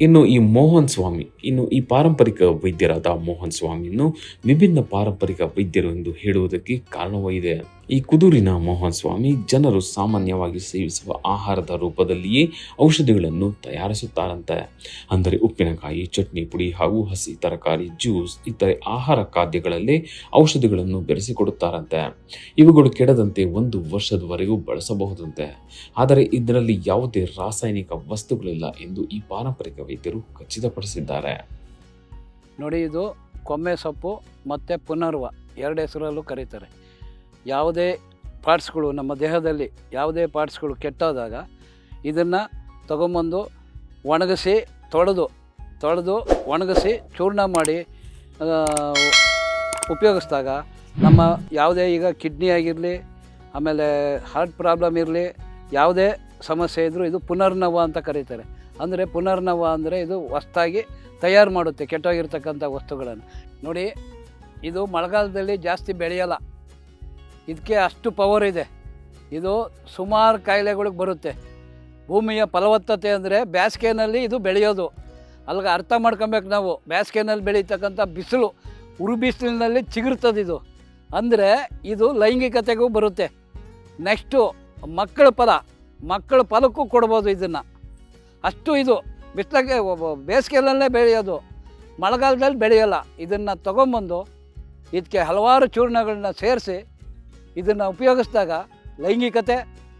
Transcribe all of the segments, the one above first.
ಇನ್ನು ಈ ಮೋಹನ್ ಸ್ವಾಮಿ, ಇನ್ನು ಈ ಪಾರಂಪರಿಕ ವೈದ್ಯರಾದ ಮೋಹನ್ ಸ್ವಾಮಿಯನ್ನು ವಿಭಿನ್ನ ಪಾರಂಪರಿಕ ವೈದ್ಯರು ಎಂದು ಹೇಳುವುದಕ್ಕೆ ಕಾರಣವಿದೆ ಈ ಕುದುರಿನ ಮೋಹನ್ ಸ್ವಾಮಿ ಜನರು ಸಾಮಾನ್ಯವಾಗಿ ಸೇವಿಸುವ ಆಹಾರದ ರೂಪದಲ್ಲಿಯೇ ಔಷಧಿಗಳನ್ನು ತಯಾರಿಸುತ್ತಾರಂತೆ. ಅಂದರೆ ಉಪ್ಪಿನಕಾಯಿ, ಚಟ್ನಿ ಪುಡಿ ಹಾಗೂ ಹಸಿ ತರಕಾರಿ, ಜ್ಯೂಸ್, ಇತರೆ ಆಹಾರ ಖಾದ್ಯಗಳಲ್ಲೇ ಔಷಧಿಗಳನ್ನು ಬೆರೆಸಿಕೊಡುತ್ತಾರಂತೆ. ಇವುಗಳು ಕೆಡದಂತೆ ಒಂದು ವರ್ಷದವರೆಗೂ ಬಳಸಬಹುದಂತೆ. ಆದರೆ ಇದರಲ್ಲಿ ಯಾವುದೇ ರಾಸಾಯನಿಕ ವಸ್ತುಗಳಿಲ್ಲ ಎಂದು ಈ ಪಾರಂಪರಿಕ ವೈದ್ಯರು ಖಚಿತಪಡಿಸಿದ್ದಾರೆ. ನೋಡಿ ಇದು ಕೊಮ್ಮೆ ಸೊಪ್ಪು ಮತ್ತು ಪುನರ್ವ, ಎರಡು ಹೆಸರಲ್ಲೂ ಕರೀತಾರೆ. ಯಾವುದೇ ಪಾರ್ಟ್ಸ್ಗಳು ನಮ್ಮ ದೇಹದಲ್ಲಿ ಯಾವುದೇ ಪಾರ್ಟ್ಸ್ಗಳು ಕೆಟ್ಟೋದಾಗ ಇದನ್ನು ತಗೊಂಬಂದು ಒಣಗಿಸಿ ತೊಳೆದು ತೊಳೆದು ಒಣಗಿಸಿ ಚೂರ್ಣ ಮಾಡಿ ಉಪಯೋಗಿಸಿದಾಗ ನಮ್ಮ ಯಾವುದೇ ಈಗ ಕಿಡ್ನಿ ಆಗಿರಲಿ, ಆಮೇಲೆ ಹಾರ್ಟ್ ಪ್ರಾಬ್ಲಮ್ ಇರಲಿ, ಯಾವುದೇ ಸಮಸ್ಯೆ ಇದ್ದರೂ ಇದು ಪುನರ್ನವ ಅಂತ ಕರೀತಾರೆ. ಅಂದರೆ ಪುನರ್ನವ ಅಂದರೆ ಇದು ಹೊಸ್ತಾಗಿ ತಯಾರು ಮಾಡುತ್ತೆ, ಕೆಟ್ಟೋಗಿರ್ತಕ್ಕಂಥ ವಸ್ತುಗಳನ್ನು. ನೋಡಿ, ಇದು ಮಳೆಗಾಲದಲ್ಲಿ ಜಾಸ್ತಿ ಬೆಳೆಯಲ್ಲ. ಇದಕ್ಕೆ ಅಷ್ಟು ಪವರ್ ಇದೆ. ಇದು ಸುಮಾರು ಕಾಯಿಲೆಗಳಿಗೆ ಬರುತ್ತೆ. ಭೂಮಿಯ ಫಲವತ್ತತೆ ಅಂದರೆ ಬೇಸಿಗೆನಲ್ಲಿ ಇದು ಬೆಳೆಯೋದು. ಅಲ್ಲಿಗೆ ಅರ್ಥ ಮಾಡ್ಕೊಬೇಕು ನಾವು. ಬೇಸಿಗೆನಲ್ಲಿ ಬೆಳೀತಕ್ಕಂಥ ಬಿಸಿಲು, ಉರು ಬಿಸಿಲಿನಲ್ಲಿ ಚಿಗುರ್ತದೆ ಇದು. ಅಂದರೆ ಇದು ಲೈಂಗಿಕತೆಗೂ ಬರುತ್ತೆ. ನೆಕ್ಸ್ಟು ಮಕ್ಕಳ ಫಲ, ಮಕ್ಕಳ ಫಲಕ್ಕೂ ಕೊಡ್ಬೋದು ಇದನ್ನು. ಅಷ್ಟು ಇದು. ಬಿಸಿಲಾಗೆ ಬೇಸಿಗೆಯಲ್ಲೇ ಬೆಳೆಯೋದು. ಮಳೆಗಾಲದಲ್ಲಿ ಬೆಳೆಯೋಲ್ಲ. ಇದನ್ನು ತೊಗೊಂಬಂದು, ಇದಕ್ಕೆ ಹಲವಾರು ಚೂರ್ಣಗಳನ್ನ ಸೇರಿಸಿ ಇದನ್ನು ಉಪಯೋಗಿಸಿದಾಗ ಲೈಂಗಿಕತೆ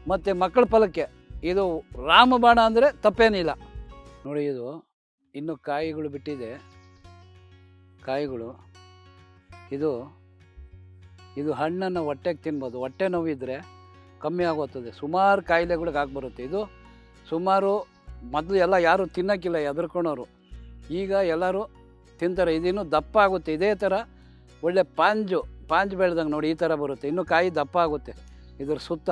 ಮತ್ತು ಮಕ್ಕಳ ಫಲಕ್ಕೆ ಇದು ರಾಮಬಾಣ ಅಂದರೆ ತಪ್ಪೇನಿಲ್ಲ ನೋಡಿ ಇದು ಇನ್ನು ಕಾಯಿಗಳು ಬಿಟ್ಟಿದೆ. ಕಾಯಿಗಳು. ಇದು ಇದು ಹಣ್ಣನ್ನು ಹೊಟ್ಟೆಗೆ ತಿನ್ಬೋದು. ಹೊಟ್ಟೆ ಇದ್ದರೆ ಕಮ್ಮಿ ಆಗುತ್ತದೆ. ಸುಮಾರು ಕಾಯಿಲೆಗಳಿಗೆ ಆಗ್ಬರುತ್ತೆ. ಇದು ಸುಮಾರು ಮೊದಲು ಎಲ್ಲ ಯಾರು ತಿನ್ನೋಕ್ಕಿಲ್ಲ, ಹೆದರ್ಕೊಳೋರು. ಈಗ ಎಲ್ಲರೂ ತಿಂತಾರೆ. ಇದೇನು ದಪ್ಪ ಆಗುತ್ತೆ. ಇದೇ ಥರ ಒಳ್ಳೆ ಪಾಂಜು ಪಾಂಜು ಬೆಳೆದಂಗೆ ನೋಡಿ ಈ ಥರ ಬರುತ್ತೆ. ಇನ್ನು ಕಾಯಿ ದಪ್ಪ ಆಗುತ್ತೆ. ಇದ್ರ ಸುತ್ತ.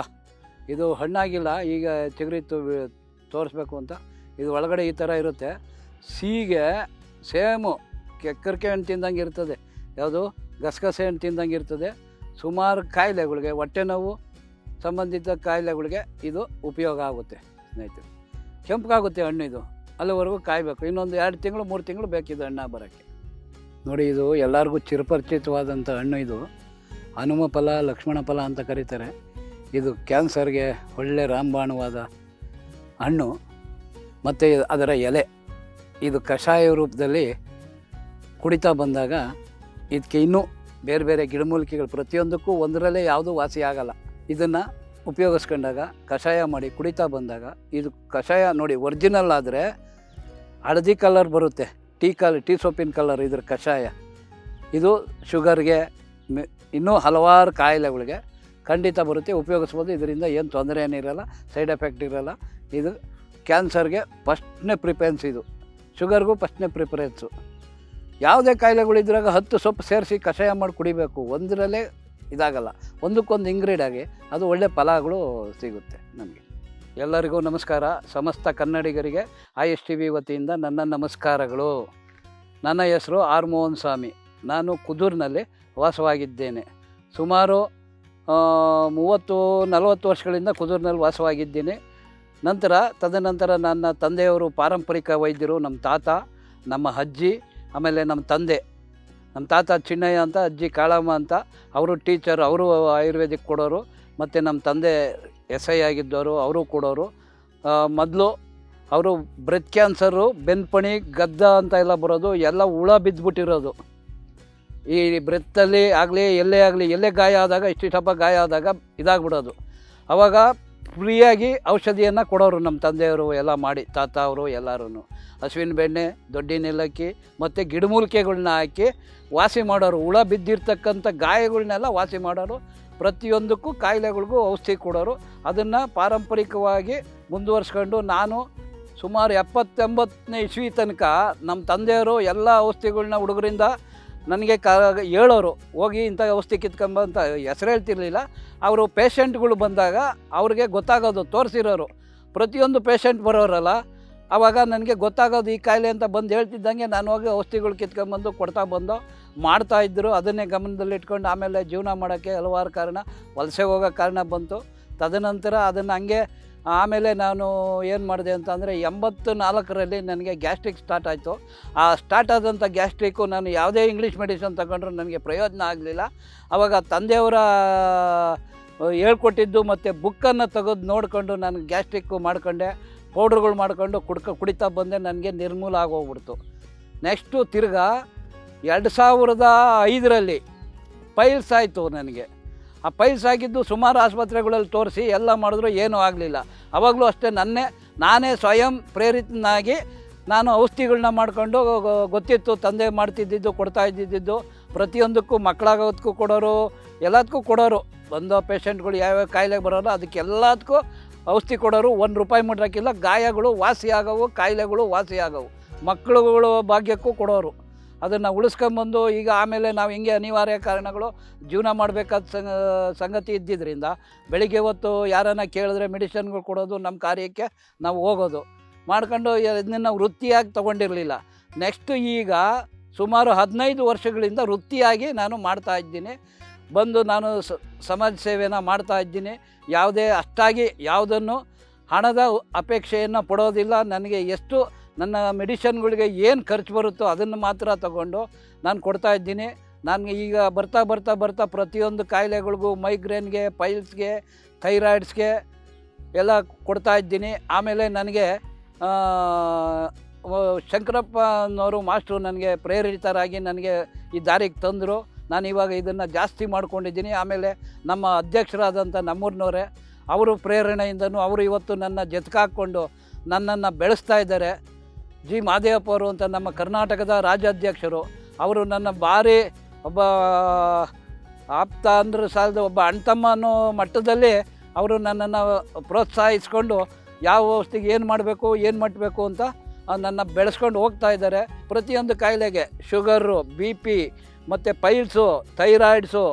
ಇದು ಹಣ್ಣಾಗಿಲ್ಲ, ಈಗ ಚಿಗುರಿತ್ತು ತೋರಿಸ್ಬೇಕು ಅಂತ. ಇದು ಒಳಗಡೆ ಈ ಥರ ಇರುತ್ತೆ. ಸೀಗೆ ಸೇಮು, ಕೆಕ್ಕರಿಕೆ ಹಣ್ಣು ತಿಂದಂಗೆ ಇರ್ತದೆ. ಯಾವುದು? ಗಸಗಸೆ ಹಣ್ಣು ತಿಂದಂಗೆ ಇರ್ತದೆ. ಸುಮಾರು ಕಾಯಿಲೆಗಳಿಗೆ, ಹೊಟ್ಟೆ ನೋವು ಸಂಬಂಧಿತ ಕಾಯಿಲೆಗಳಿಗೆ ಇದು ಉಪಯೋಗ ಆಗುತ್ತೆ ಸ್ನೇಹಿತರು. ಕೆಂಪಗಾಗುತ್ತೆ ಹಣ್ಣು ಇದು. ಅಲ್ಲಿವರೆಗೂ ಕಾಯಬೇಕು. ಇನ್ನೊಂದು ಎರಡು ತಿಂಗಳು, ಮೂರು ತಿಂಗಳು ಬೇಕಿದು ಹಣ್ಣು ಬರೋಕ್ಕೆ. ನೋಡಿ, ಇದು ಎಲ್ಲರಿಗೂ ಚಿರಪರಿಚಿತವಾದಂಥ ಹಣ್ಣು ಇದು. ಹನುಮ ಫಲ ಲಕ್ಷ್ಮಣ ಫಲ ಅಂತ ಕರೀತಾರೆ. ಇದು ಕ್ಯಾನ್ಸರ್ಗೆ ಒಳ್ಳೆ ರಾಮಬಾಣವಾದ ಹಣ್ಣು. ಮತ್ತು ಅದರ ಎಲೆ, ಇದು ಕಷಾಯ ರೂಪದಲ್ಲಿ ಕುಡಿತಾ ಬಂದಾಗ ಇದಕ್ಕೆ ಇನ್ನೂ ಬೇರೆ ಬೇರೆ ಗಿಡಮೂಲಿಕೆಗಳು ಪ್ರತಿಯೊಂದಕ್ಕೂ ಒಂದರಲ್ಲೇ ಯಾವುದೂ ವಾಸಿ ಆಗಲ್ಲ. ಇದನ್ನು ಉಪಯೋಗಿಸ್ಕೊಂಡಾಗ, ಕಷಾಯ ಮಾಡಿ ಕುಡಿತಾ ಬಂದಾಗ, ಇದು ಕಷಾಯ ನೋಡಿ ಒರಿಜಿನಲ್ ಆದರೆ ಹಳದಿ ಕಲರ್ ಬರುತ್ತೆ. ಟೀ ಕಲ್, ಟೀ ಸೊಪ್ಪಿನ ಕಲರ್ ಇದ್ರ ಕಷಾಯ. ಇದು ಶುಗರ್ಗೆ ಇನ್ನೂ ಹಲವಾರು ಕಾಯಿಲೆಗಳಿಗೆ ಖಂಡಿತ ಬರುತ್ತೆ, ಉಪಯೋಗಿಸ್ಬೋದು. ಇದರಿಂದ ಏನು ತೊಂದರೆ ಏನಿರಲ್ಲ ಸೈಡ್ ಎಫೆಕ್ಟ್ ಇರಲ್ಲ. ಇದು ಕ್ಯಾನ್ಸರ್ಗೆ ಫಸ್ಟ್ನೇ ಪ್ರಿಫರೆನ್ಸ್ ಇದು. ಶುಗರ್ಗೂ ಫಸ್ಟ್ನೇ ಪ್ರಿಫರೆನ್ಸು. ಯಾವುದೇ ಕಾಯಿಲೆಗಳಿದ್ರಾಗ ಹತ್ತು ಸೊಪ್ಪು ಸೇರಿಸಿ ಕಷಾಯ ಮಾಡಿ ಕುಡಿಬೇಕು. ಒಂದರಲ್ಲೇ ಇದಾಗಲ್ಲ. ಒಂದಕ್ಕೊಂದು ಇಂಗ್ರೀಡ್ ಆಗಿ ಅದು ಒಳ್ಳೆ ಫಲಗಳು ಸಿಗುತ್ತೆ ನಮಗೆ. ಎಲ್ಲರಿಗೂ ನಮಸ್ಕಾರ. ಸಮಸ್ತ ಕನ್ನಡಿಗರಿಗೆ ಐ ಎಸ್ ಟಿ ವಿ ವತಿಯಿಂದ ನನ್ನ ನಮಸ್ಕಾರಗಳು. ನನ್ನ ಹೆಸರು ಆರ್ ಮೋಹನ್ ಸ್ವಾಮಿ ನಾನು ಕುದೂರಿನಲ್ಲಿ ವಾಸವಾಗಿದ್ದೇನೆ. ಸುಮಾರು ಮೂವತ್ತು, ನಲವತ್ತು ವರ್ಷಗಳಿಂದ ಕುದೂರಿನಲ್ಲಿ ವಾಸವಾಗಿದ್ದೀನಿ. ನಂತರ, ತದನಂತರ ನನ್ನ ತಂದೆಯವರು ಪಾರಂಪರಿಕ ವೈದ್ಯರು, ನಮ್ಮ ತಾತ, ನಮ್ಮ ಅಜ್ಜಿ, ಆಮೇಲೆ ನಮ್ಮ ತಂದೆ. ನಮ್ಮ ತಾತ ಚಿನ್ನಯ್ಯ ಅಂತ, ಅಜ್ಜಿ ಕಾಳಮ್ಮ ಅಂತ, ಅವರು ಟೀಚರ್, ಅವರು ಆಯುರ್ವೇದಿಕ್ ಕೊಡೋರು. ಮತ್ತು ನಮ್ಮ ತಂದೆ ಎಸ್ ಐ ಆಗಿದ್ದವರು, ಅವರು ಕೊಡೋರು. ಮೊದಲು ಅವರು ಬ್ರೆತ್ ಕ್ಯಾನ್ಸರು, ಬೆನ್ಪಣಿ, ಗದ್ದ ಅಂತ ಎಲ್ಲ ಬರೋದು, ಎಲ್ಲ ಹುಳ ಬಿದ್ದುಬಿಟ್ಟಿರೋದು ಈ ಬ್ರೆತ್ತಲ್ಲಿ ಆಗಲಿ, ಎಲ್ಲೇ ಆಗಲಿ, ಎಲ್ಲೇ ಗಾಯ ಆದಾಗ ಇಷ್ಟಿಷ್ಟಪ್ಪ ಗಾಯ ಆದಾಗ ಇದಾಗ್ಬಿಡೋದು. ಅವಾಗ ಫ್ರೀಯಾಗಿ ಔಷಧಿಯನ್ನು ಕೊಡೋರು ನಮ್ಮ ತಂದೆಯವರು, ಎಲ್ಲ ಮಾಡಿ, ತಾತ ಅವರು ಎಲ್ಲರೂ ಹಸುವಿನ ಬೆಣ್ಣೆ, ದೊಡ್ಡಿನ ಏಲಕ್ಕಿ, ಮತ್ತು ಗಿಡಮೂಲಿಕೆಗಳನ್ನ ಹಾಕಿ ವಾಸಿ ಮಾಡೋರು. ಹುಳ ಬಿದ್ದಿರ್ತಕ್ಕಂಥ ಗಾಯಗಳನ್ನೆಲ್ಲ ವಾಸಿ ಮಾಡೋರು. ಪ್ರತಿಯೊಂದಕ್ಕೂ ಕಾಯಿಲೆಗಳಿಗೂ ಔಷಧಿ ಕೊಡೋರು. ಅದನ್ನು ಪಾರಂಪರಿಕವಾಗಿ ಮುಂದುವರ್ಸ್ಕೊಂಡು ನಾನು ಸುಮಾರು ಎಪ್ಪತ್ತೆಂಬತ್ತನೇ ಇಸ್ವಿ ತನಕ ನಮ್ಮ ತಂದೆಯವರು ಎಲ್ಲ ಔಷಧಿಗಳನ್ನ ಹುಡುಗರಿಂದ ನನಗೆ ಕ ಹೇಳೋರು, ಹೋಗಿ ಇಂಥ ಔಷಧಿ ಕಿತ್ಕೊಂಬಂತ ಹೆಸರು ಹೇಳ್ತಿರ್ಲಿಲ್ಲ. ಅವರು ಪೇಷಂಟ್ಗಳು ಬಂದಾಗ ಅವ್ರಿಗೆ ಗೊತ್ತಾಗೋದು, ತೋರಿಸಿರೋರು. ಪ್ರತಿಯೊಂದು ಪೇಷಂಟ್ ಬರೋರಲ್ಲ ಆವಾಗ ನನಗೆ ಗೊತ್ತಾಗೋದು ಈ ಕಾಯಿಲೆ ಅಂತ ಬಂದು ಹೇಳ್ತಿದ್ದಂಗೆ ನಾನು ಹೋಗಿ ಔಷಧಿಗಳು ಕಿತ್ಕೊಂಬಂದು ಕೊಡ್ತಾ ಬಂದು ಇದ್ದರು ಅದನ್ನೇ ಗಮನದಲ್ಲಿಟ್ಕೊಂಡು ಆಮೇಲೆ ಜೀವನ ಮಾಡೋಕ್ಕೆ ಹಲವಾರು ಕಾರಣ, ವಲಸೆ ಹೋಗೋ ಕಾರಣ ಬಂತು. ತದನಂತರ ಅದನ್ನು ಹಂಗೆ ಆಮೇಲೆ ನಾನು ಏನು ಮಾಡಿದೆ ಅಂತಂದರೆ ಎಂಬತ್ತು ನಾಲ್ಕರಲ್ಲಿ ನನಗೆ ಗ್ಯಾಸ್ಟ್ರಿಕ್ ಸ್ಟಾರ್ಟ್ ಆಯಿತು. ಆ ಸ್ಟಾರ್ಟ್ ಆದಂಥ ಗ್ಯಾಸ್ಟ್ರಿಕ್ಕು ನಾನು ಯಾವುದೇ ಇಂಗ್ಲೀಷ್ ಮೆಡಿಸಿನ್ ತಗೊಂಡ್ರು ನನಗೆ ಪ್ರಯೋಜನ ಆಗಲಿಲ್ಲ. ಆವಾಗ ತಂದೆಯವರ ಹೇಳ್ಕೊಟ್ಟಿದ್ದು ಮತ್ತು ಬುಕ್ಕನ್ನು ತೆಗೆದು ನೋಡಿಕೊಂಡು ನಾನು ಗ್ಯಾಸ್ಟ್ರಿಕ್ಕು ಮಾಡ್ಕೊಂಡೆ. ಪೌಡ್ರುಗಳು ಮಾಡ್ಕೊಂಡು ಕುಡ್ಕ ಕುಡಿತಾ ಬಂದೆ ನನಗೆ ನಿರ್ಮೂಲ ಆಗೋಗ್ಬಿಡ್ತು. ನೆಕ್ಸ್ಟು ತಿರ್ಗಾ ಎರಡು ಸಾವಿರದ ಐದರಲ್ಲಿ ಪೈಲ್ಸ್ ಆಯಿತು ನನಗೆ. ಆ ಪೈಲ್ಸ್ ಆಗಿದ್ದು ಸುಮಾರು ಆಸ್ಪತ್ರೆಗಳಲ್ಲಿ ತೋರಿಸಿ ಎಲ್ಲ ಮಾಡಿದ್ರು ಏನೂ ಆಗಲಿಲ್ಲ. ಅವಾಗಲೂ ಅಷ್ಟೇ ನನ್ನೇ, ನಾನೇ ಸ್ವಯಂ ಪ್ರೇರಿತನಾಗಿ ನಾನು ಔಷಧಿಗಳನ್ನ ಮಾಡಿಕೊಂಡು ಗೊತ್ತಿತ್ತು ತಂದೆ ಮಾಡ್ತಿದ್ದಿದ್ದು, ಕೊಡ್ತಾ ಇದ್ದಿದ್ದು. ಪ್ರತಿಯೊಂದಕ್ಕೂ ಮಕ್ಕಳಾಗೋದಕ್ಕೂ ಕೊಡೋರು, ಎಲ್ಲದಕ್ಕೂ ಕೊಡೋರು. ಬಂದೋ ಪೇಷಂಟ್ಗಳು ಯಾವ್ಯಾವ ಕಾಯಿಲೆಗೆ ಬರೋಲ್ಲ ಅದಕ್ಕೆ ಎಲ್ಲದಕ್ಕೂ ಔಷಧಿ ಕೊಡೋರು ಒಂದು ರೂಪಾಯಿ ಮುಟ್ರಕ್ಕಿಲ್ಲ ಗಾಯಗಳು ವಾಸಿ ಆಗವು, ಕಾಯಿಲೆಗಳು ವಾಸಿ ಆಗವು. ಮಕ್ಕಳುಗಳು ಭಾಗ್ಯಕ್ಕೂ ಕೊಡೋರು. ಅದನ್ನು ಉಳಿಸ್ಕೊಂಬಂದು ಈಗ ಆಮೇಲೆ ನಾವು ಹಿಂಗೆ ಅನಿವಾರ್ಯ ಕಾರಣಗಳು, ಜೀವನ ಮಾಡಬೇಕಾದ ಸಂಗತಿ ಇದ್ದಿದ್ದರಿಂದ ಬೆಳಿಗ್ಗೆ ಹೊತ್ತು ಯಾರನ್ನ ಕೇಳಿದ್ರೆ ಮೆಡಿಷನ್ಗಳು ಕೊಡೋದು ನಮ್ಮ ಕಾರ್ಯಕ್ಕೆ ನಾವು ಹೋಗೋದು. ಮಾಡ್ಕೊಂಡು ಇದನ್ನ ವೃತ್ತಿಯಾಗಿ ತೊಗೊಂಡಿರಲಿಲ್ಲ. ನೆಕ್ಸ್ಟ್ ಈಗ ಸುಮಾರು ಹದಿನೈದು ವರ್ಷಗಳಿಂದ ವೃತ್ತಿಯಾಗಿ ನಾನು ಮಾಡ್ತಾ ಇದ್ದೀನಿ. ಬಂದು ನಾನು ಸಮಾಜ ಸೇವೆಯನ್ನು ಮಾಡ್ತಾ ಇದ್ದೀನಿ. ಯಾವುದೇ ಅಷ್ಟಾಗಿ ಯಾವುದನ್ನು ಹಣದ ಅಪೇಕ್ಷೆಯನ್ನು ಪಡೋದಿಲ್ಲ. ನನಗೆ ಎಷ್ಟು ನನ್ನ ಮೆಡಿಷನ್ಗಳಿಗೆ ಏನು ಖರ್ಚು ಬರುತ್ತೋ ಅದನ್ನು ಮಾತ್ರ ತಗೊಂಡು ನಾನು ಕೊಡ್ತಾ ಇದ್ದೀನಿ. ನನಗೆ ಈಗ ಬರ್ತಾ ಬರ್ತಾ ಬರ್ತಾ ಪ್ರತಿಯೊಂದು ಕಾಯಿಲೆಗಳಿಗೂ ಮೈಗ್ರೇನ್ಗೆ, ಪೈಲ್ಸ್ಗೆ, ಥೈರಾಯ್ಡ್ಸ್ಗೆ ಎಲ್ಲ ಕೊಡ್ತಾ ಇದ್ದೀನಿ. ಆಮೇಲೆ ನನಗೆ ಶಂಕರಪ್ಪ ಅನ್ನೋರು ಮಾಸ್ಟ್ರು ನನಗೆ ಪ್ರೇರಿತರಾಗಿ ನನಗೆ ಈ ದಾರಿಗೆ ತಂದರು. ನಾನು ಇವಾಗ ಇದನ್ನು ಜಾಸ್ತಿ ಮಾಡ್ಕೊಂಡಿದ್ದೀನಿ. ಆಮೇಲೆ ನಮ್ಮ ಅಧ್ಯಕ್ಷರಾದಂಥ ನಮ್ಮೂರಿನವರೇ, ಅವರು ಪ್ರೇರಣೆಯಿಂದನೂ ಅವರು ಇವತ್ತು ನನ್ನ ಜೊತೆಗಾಕೊಂಡು ನನ್ನನ್ನು ಬೆಳೆಸ್ತಾ ಇದ್ದಾರೆ. ಜಿ. ಮಾದೇವಪ್ಪ ಅವರು ಅಂತ ನಮ್ಮ ಕರ್ನಾಟಕದ ರಾಜ್ಯಾಧ್ಯಕ್ಷರು, ಅವರು ನನ್ನ ಭಾರಿ ಒಬ್ಬ ಆಪ್ತ ಅಂದ್ರೆ ಸಾಲದ ಒಬ್ಬ ಅಣ್ತಮ್ಮ ಅನ್ನೋ ಮಟ್ಟದಲ್ಲಿ ಅವರು ನನ್ನನ್ನು ಪ್ರೋತ್ಸಾಹಿಸ್ಕೊಂಡು ಯಾವ ಔಷಧಿಗೆ ಏನು ಮಾಡಬೇಕು ಏನು ಮಾಡಬೇಕು ಅಂತ ನನ್ನ ಬೆಳೆಸ್ಕೊಂಡು ಹೋಗ್ತಾ ಇದ್ದಾರೆ. ಪ್ರತಿಯೊಂದು ಕಾಯಿಲೆಗೆ ಶುಗರು, ಬಿ ಪಿ ಮತ್ತು ಪೈಲ್ಸು ಥೈರಾಯ್ಡ್ಸು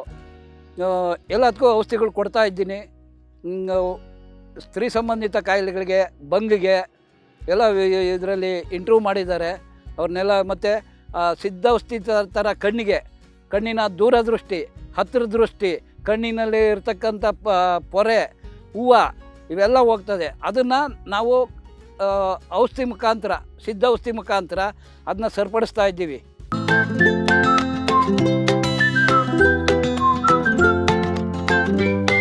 ಎಲ್ಲದಕ್ಕೂ ಔಷಧಿಗಳು ಕೊಡ್ತಾ ಇದ್ದೀನಿ. ಸ್ತ್ರೀ ಸಂಬಂಧಿತ ಕಾಯಿಲೆಗಳಿಗೆ, ಬಂಗಿಗೆ ಎಲ್ಲ ಇದರಲ್ಲಿ ಇಂಟ್ರೂವ್ ಮಾಡಿದ್ದಾರೆ. ಅವ್ರನ್ನೆಲ್ಲ ಮತ್ತು ಸಿದ್ಧೌಷಧಿ ಥರ ಕಣ್ಣಿಗೆ, ಕಣ್ಣಿನ ದೂರದೃಷ್ಟಿ ಹತ್ತಿರ ದೃಷ್ಟಿ, ಕಣ್ಣಿನಲ್ಲಿ ಇರ್ತಕ್ಕಂಥ ಪ, ಪೊರೆ, ಹೂವು ಇವೆಲ್ಲ ಹೋಗ್ತದೆ. ಅದನ್ನು ನಾವು ಔಷಧಿ ಮುಖಾಂತರ ಸಿದ್ಧ ಔಷಧಿ ಮುಖಾಂತರ ಅದನ್ನ ಸರಿಪಡಿಸ್ತಾ ಇದ್ದೀವಿ. you